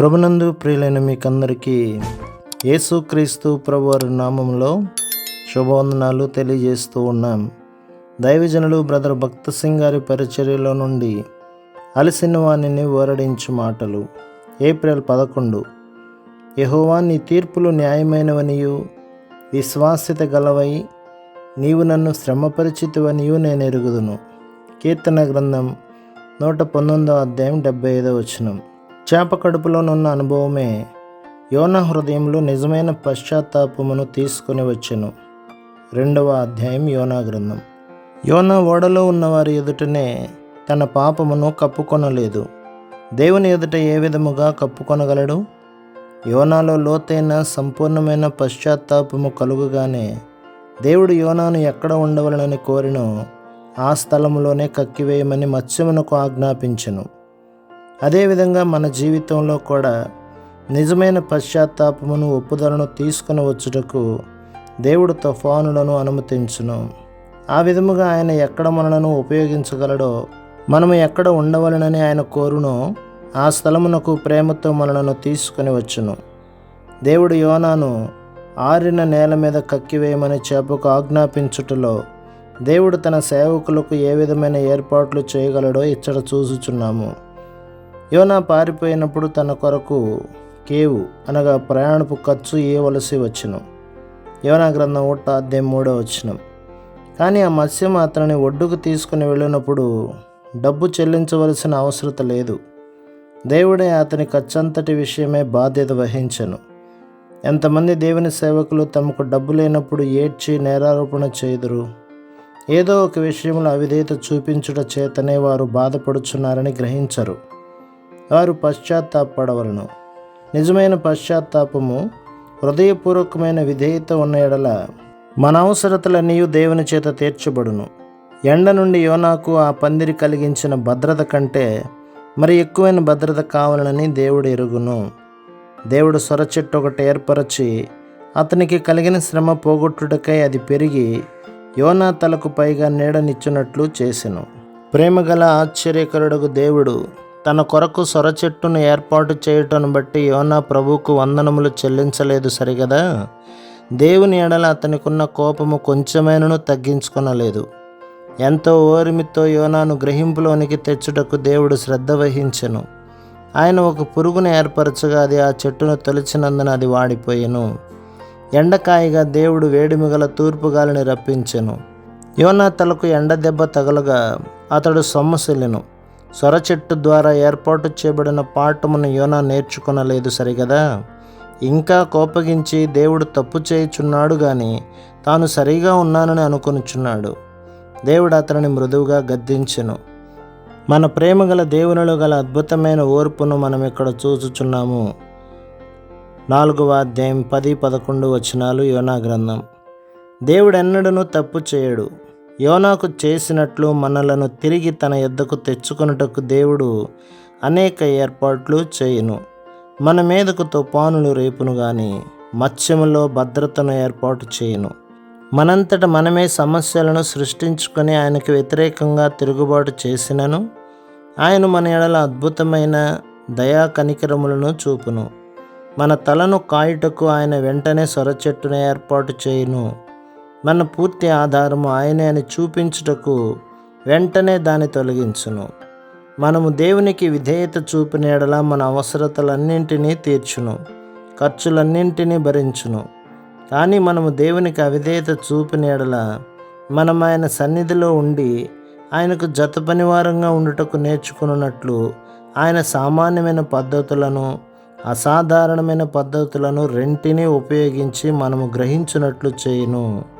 ప్రభునందు ప్రియులైన మీకందరికీ యేసుక్రీస్తు ప్రభువారి నామంలో శుభవందనాలు తెలియజేస్తూ ఉన్నాం. దైవజనులు బ్రదర్ భక్త సింగ్ గారి పరిచర్యలో నుండి అలసిన వాణిని ఓరడించు మాటలు. ఏప్రిల్ పదకొండు. యహోవా నీ తీర్పులు న్యాయమైనవనియు విశ్వాస్యత గలవై నీవు నన్ను శ్రమపరిచితివనియు నేను ఎరుగుదును కీర్తన గ్రంథం నూట పంతొమ్మిదో అధ్యాయం డెబ్బై ఐదో వచనం. చేప కడుపులోనున్న అనుభవమే యోన హృదయంలో నిజమైన పశ్చాత్తాపమును తీసుకొని వచ్చెను. రెండవ అధ్యాయం యోనా గ్రంథం. యోన ఓడలో ఉన్నవారి ఎదుటనే తన పాపమును కప్పుకొనలేదు. దేవుని ఎదుట ఏ విధముగా కప్పుకొనగలడు? యోనాలో లోతైన సంపూర్ణమైన పశ్చాత్తాపము కలుగుగానే దేవుడు యోనాను ఎక్కడ ఉండవలనని కోరినో ఆ స్థలములోనే కక్కివేయమని మత్స్యమునకు ఆజ్ఞాపించను. అదేవిధంగా మన జీవితంలో కూడా నిజమైన పశ్చాత్తాపమును ఒప్పుదలను తీసుకుని వచ్చుటకు దేవుడు తుఫానులను అనుమతించును. ఆ విధముగా ఆయన ఎక్కడ మనలను ఉపయోగించగలడో మనము ఎక్కడ ఉండవలనని ఆయన కోరునో ఆ స్థలమునకు ప్రేమతో మనలను తీసుకుని వచ్చును. దేవుడు యోనాను ఆరిన నేల మీద కక్కివేయమని చేపకు ఆజ్ఞాపించుటలో దేవుడు తన సేవకులకు ఏ విధమైన ఏర్పాట్లు చేయగలడో ఇచ్చట చూసుచున్నాము యోనా పారిపోయినప్పుడు తన కొరకు కేవు అనగా ప్రయాణపు ఖర్చు ఇవ్వవలసి వచ్చును. యోనా గ్రంథం ఒకట అధ్యాయం మూడో వచ్చినం కానీ ఆ మత్స్యం అతనిని ఒడ్డుకు తీసుకుని వెళ్ళినప్పుడు డబ్బు చెల్లించవలసిన అవసరత లేదు. దేవుడే అతని ఖర్చంతటి విషయమే బాధ్యత వహించను. ఎంతమంది దేవుని సేవకులు తమకు డబ్బు లేనప్పుడు ఏడ్చి నేరారోపణ చేదురు ఏదో ఒక విషయంలో అవిధేయత చూపించుట చేతనే వారు బాధపడుచున్నారని గ్రహించరు. వారు పశ్చాత్తాపడవలను. నిజమైన పశ్చాత్తాపము హృదయపూర్వకమైన విధేయత ఉన్న ఎడల మన అవసరతలన్నీ దేవుని చేత తీర్చబడును. ఎండ నుండి యోనాకు ఆ పందిరి కలిగించిన భద్రత కంటే మరి ఎక్కువైన భద్రత కావాలని దేవుడు ఎరుగును. దేవుడు సొర చెట్టు ఒకటి ఏర్పరచి అతనికి కలిగిన శ్రమ పోగొట్టుటకై అది పెరిగి యోనా తలకు పైగా నీడనిచ్చునట్లు చేసెను. ప్రేమగల ఆశ్చర్యకరుడుగు దేవుడు తన కొరకు సొరచెట్టును ఏర్పాటు చేయటను బట్టి యోనా ప్రభువుకు వందనములు చెల్లించలేదు సరిగదా? దేవుని ఎడల అతనికున్న కోపము కొంచెమైనను తగ్గించుకొనలేదు. ఎంతో ఓరిమితో యోనాను గ్రహింపులోనికి తెచ్చుటకు దేవుడు శ్రద్ధ వహించెను. ఆయన ఒక పురుగును ఏర్పరచగా అది ఆ చెట్టును తొలిచినందున అది వాడిపోయెను. ఎండకాయగా దేవుడు వేడిమిగల తూర్పు గాలిని రప్పించెను. యోనా తలకు ఎండ దెబ్బ తగలగా అతడు సొమ్మసిల్లెను సొర చెట్టు ద్వారా ఏర్పాటు చేయబడిన పాఠమును యోనా నేర్చుకొనలేదు సరిగదా? ఇంకా కోపగించి దేవుడు తప్పు చేయుచున్నాడు గాని తాను సరిగా ఉన్నానని అనుకొనుచున్నాడు. దేవుడు అతనిని మృదువుగా గద్దించెను. మన ప్రేమ గల దేవునిలో గల అద్భుతమైన ఓర్పును మనం ఇక్కడ చూచుచున్నాము. నాలుగవ అధ్యాయం పది పదకొండు వచనాలు యోనా గ్రంథం. దేవుడెన్నడను తప్పు చేయడు. యోనాకు చేసినట్లు మనలను తిరిగి తన యొద్దకు తెచ్చుకొనుటకు దేవుడు అనేక ఏర్పాట్లు చేయును. మన మీదకు తుపానులు రేపును గాని మత్స్యములో భద్రతను ఏర్పాటు చేయును. మనంతట మనమే సమస్యలను సృష్టించుకొని ఆయనకు వ్యతిరేకంగా తిరుగుబాటు చేసినను. ఆయన మన ఎడల అద్భుతమైన దయా కనికరములను చూపును. మన తలను కాయుటకు ఆయన వెంటనే సొరచెట్టును ఏర్పాటు చేయును. మన పూర్తి ఆధారము ఆయనే అని చూపించుటకు వెంటనే దాన్ని తొలగించును. మనము దేవునికి విధేయత చూపిన ఎడల మన అవసరతలన్నింటినీ తీర్చును ఖర్చులన్నింటినీ భరించును. కానీ మనము దేవునికి అవిధేయత చూపిన ఎడల మనం ఆయన సన్నిధిలో ఉండి ఆయనకు జత పనివారంగా ఉండుటకు నేర్చుకున్నట్లు ఆయన సామాన్యమైన పద్ధతులను అసాధారణమైన పద్ధతులను రెంటిని ఉపయోగించి మనము గ్రహించినట్లు చేయును.